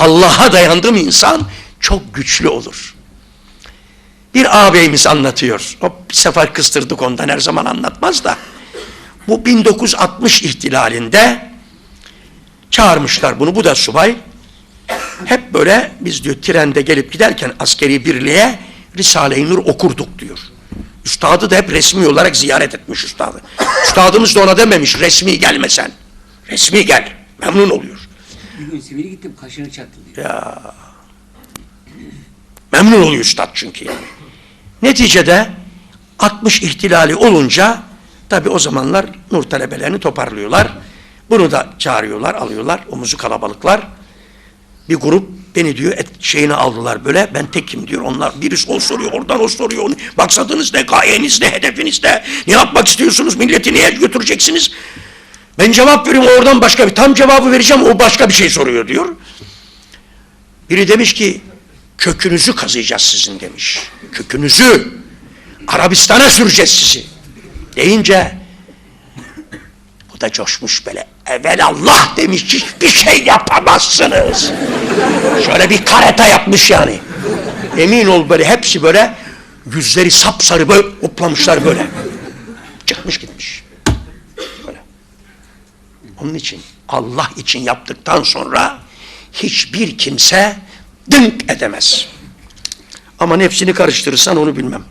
Allah'a dayandı mı insan çok güçlü olur. Bir ağabeyimiz anlatıyor. O bir sefer kıstırdık ondan her zaman anlatmaz da. Bu 1960 ihtilalinde çağırmışlar bunu. Bu da subay. Hep böyle biz diyor trende gelip giderken askeri birliğe Risale-i Nur okurduk diyor. Üstadı da hep resmi olarak ziyaret etmiş üstadı. Üstadımız da ona dememiş resmi gelmesen. Resmi gel. Memnun oluyor. Bir gün Sivri gittim kaşını çattı diyor. Memnun oluyor üstad çünkü yani. Neticede 60 ihtilali olunca tabi o zamanlar nur talebelerini toparlıyorlar. Bunu da çağırıyorlar, alıyorlar. Omuzu kalabalıklar. Bir grup beni diyor et şeyini aldılar böyle. Ben tekim diyor. Onlar birisi o soruyor, oradan o soruyor. Onu, maksadınız ne, gayeniz ne, hedefiniz ne? Ne yapmak istiyorsunuz? Milleti neye götüreceksiniz? Ben cevap veriyorum oradan başka bir tam cevabı vereceğim o başka bir şey soruyor diyor. Biri demiş ki kökünüzü kazıyacağız sizin demiş. Kökünüzü Arabistan'a süreceğiz sizi. Deyince bu da coşmuş böyle. Evvel Allah demiş hiçbir şey yapamazsınız. Şöyle bir kareta yapmış yani. Emin ol böyle hepsi böyle yüzleri sapsarı böyle hoplamışlar böyle. Onun için Allah için yaptıktan sonra hiçbir kimse dınk edemez. Ama nefsini karıştırırsan onu bilmem.